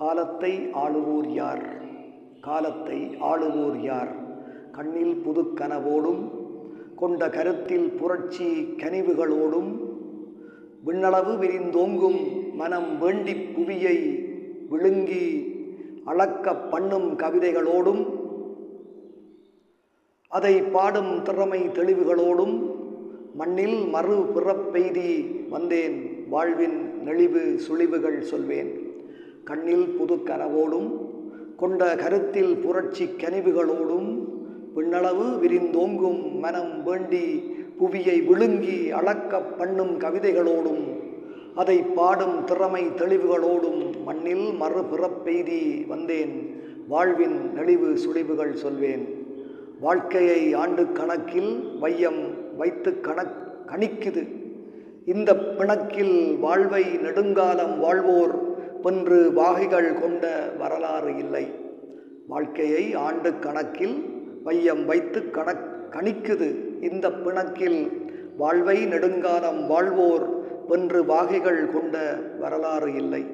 காலத்தை ஆளுவோர் யார்? காலத்தை ஆளுவோர் யார்? கண்ணில் புதுக்கனவோடும் கொண்ட கருத்தில் புரட்சி கனிவுகளோடும் விண்ணளவு விரிந்தோங்கும் மனம் வேண்டிப் புவியை விழுங்கி அளக்க பண்ணும் கவிதைகளோடும் அதை பாடும் திறமை தெளிவுகளோடும் மண்ணில் மறு பிறப்பெய்தி வந்தேன் வாழ்வின் நெளிவு சுழிவுகள் சொல்வேன். கண்ணில் புது கனவோடும் கொண்ட கருத்தில் புரட்சி கனிவுகளோடும் விண்ணளவு விரிந்தோங்கும் மனம் வேண்டி புவியை விழுங்கி அளக்க பண்ணும் கவிதைகளோடும் அதை பாடும் திறமை தெளிவுகளோடும் மண்ணில் மறுபிறப்பெய்தி வந்தேன் வாழ்வின் நெளிவு சுழிவுகள் சொல்வேன். வாழ்க்கையை ஆண்டு கணக்கில் வையம் வைத்து கணக் கணிக்குது. இந்த பிணக்கில் வாழ்வை நெடுங்காலம் வாழ்வோர் பென்று வாகைகள் கொண்ட வரலாறு இல்லை. வாழ்க்கையை ஆண்டு கணக்கில் மையம் வைத்து கணக் கணிக்குது இந்த பிணக்கில். வாழ்வை நெடுங்காலம் வாழ்வோர் வென்று வாகைகள் கொண்ட வரலாறு இல்லை.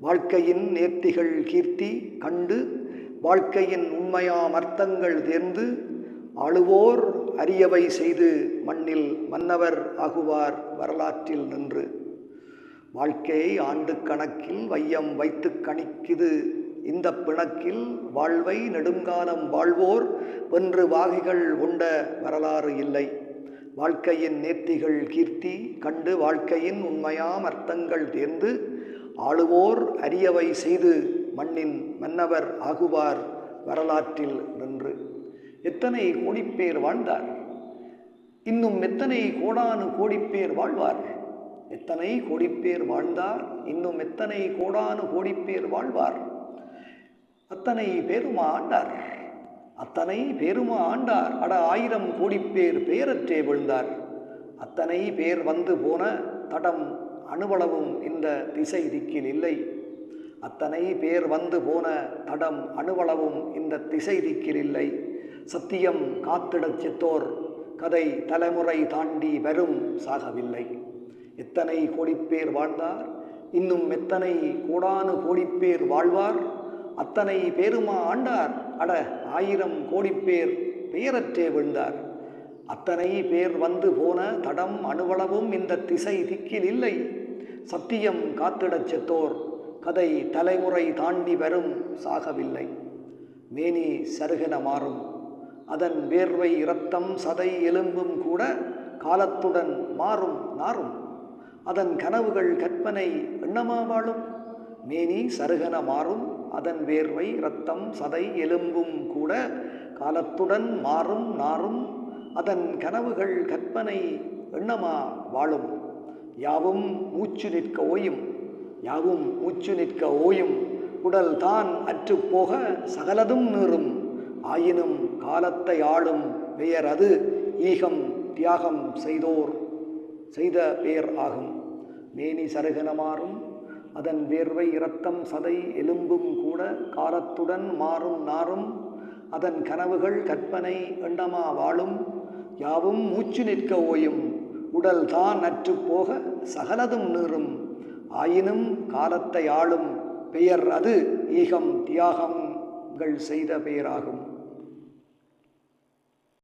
வாழ்க்கையின் நேர்த்திகள் கீர்த்தி கண்டு வாழ்க்கையின் உண்மையாம் அர்த்தங்கள் தேர்ந்து ஆளுவோர் அரியவை செய்து மண்ணில் மன்னவர் ஆகுவார் வரலாற்றில் நின்று. வாழ்க்கையை ஆண்டு கணக்கில் வையம் வைத்து கணிக்குது. இந்த பிணக்கில் வாழ்வை நெடுங்காலம் வாழ்வோர் வென்று வாகைகள் கொண்ட வரலாறு இல்லை. வாழ்க்கையின் நேர்த்திகள் கீர்த்தி கண்டு வாழ்க்கையின் உண்மையாம் அர்த்தங்கள் தேர்ந்து ஆளுவோர் அரியவை செய்து மண்ணின் மன்னவர் ஆகுவார் வரலாற்றில் நின்று. எத்தனை கோடிப்பேர் வாழ்ந்தார்? இன்னும் எத்தனை கோடானு கோடிப்பேர் வாழ்வார் எத்தனை கோடிப்பேர் வாழ்ந்தார்? இன்னும் எத்தனை கோடானு கோடிப்பேர் வாழ்வார்? அத்தனை பேருமா ஆண்டார்? அத்தனை பேருமா ஆண்டார்? அட ஆயிரம் கோடிப்பேர் பேரற்றே விழுந்தார். அத்தனை பேர் வந்து போன தடம் அணுவளவும் இந்த திசை திக்கில் இல்லை. அத்தனை பேர் வந்து போன தடம் அணுவளவும் இந்த திசை திக்கில் இல்லை. சத்தியம் காத்திடச் செத்தோர். கதை தலைமுறை தாண்டி வரும் சாகவில்லை. எத்தனை கோடிப்பேர் வாழ்ந்தார் இன்னும் எத்தனை கோடானு கோடிப்பேர் வாழ்வார்? அத்தனை பேருமா ஆண்டார்? அட ஆயிரம் கோடிப்பேர் பெயரற்றே விழுந்தார். அத்தனை பேர் வந்து போன தடம் அணுவளவும் இந்த திசை திக்கில் இல்லை. சத்தியம் காத்திடச் செத்தோர் கதை தலைமுறை தாண்டி வரும் சாகவில்லை. மேனி சருகென மாறும். அதன் வேர்வை இரத்தம் சதை எலும்பும் கூட காலத்துடன் மாறும் நாறும். அதன் கனவுகள் கற்பனை எண்ணமா வாழும் மேனி சருகன மாறும் அதன் வேர்வை இரத்தம் சதை எலும்பும் கூட காலத்துடன் மாறும் நாறும் அதன் கனவுகள் கற்பனை எண்ணமா வாழும். யாவும் மூச்சு நிற்க ஓயும் யாவும் மூச்சு நிற்க ஓயும் உடல் தான் அற்றுப்போக சகலதும் நீறும் ஆயினும் காலத்தை ஆளும் பெயர் அது ஈகம் தியாகம் செய்தோர். செய்த பேர் ஆகும். மேனி சருகனமாறும் அதன் வேர்வை இரத்தம் சதை எலும்பும் கூட காலத்துடன் மாறும் நாறும் அதன் கனவுகள் கற்பனை எண்ணமா வாழும் யாவும் மூச்சு நிற்க ஓயும் உடல் தான் அற்றுப்போக சகலதும் நீறும் ஆயினும் காலத்தை ஆளும் பெயர் அது ஈகம் தியாகங்கள் செய்த பெயராகும்.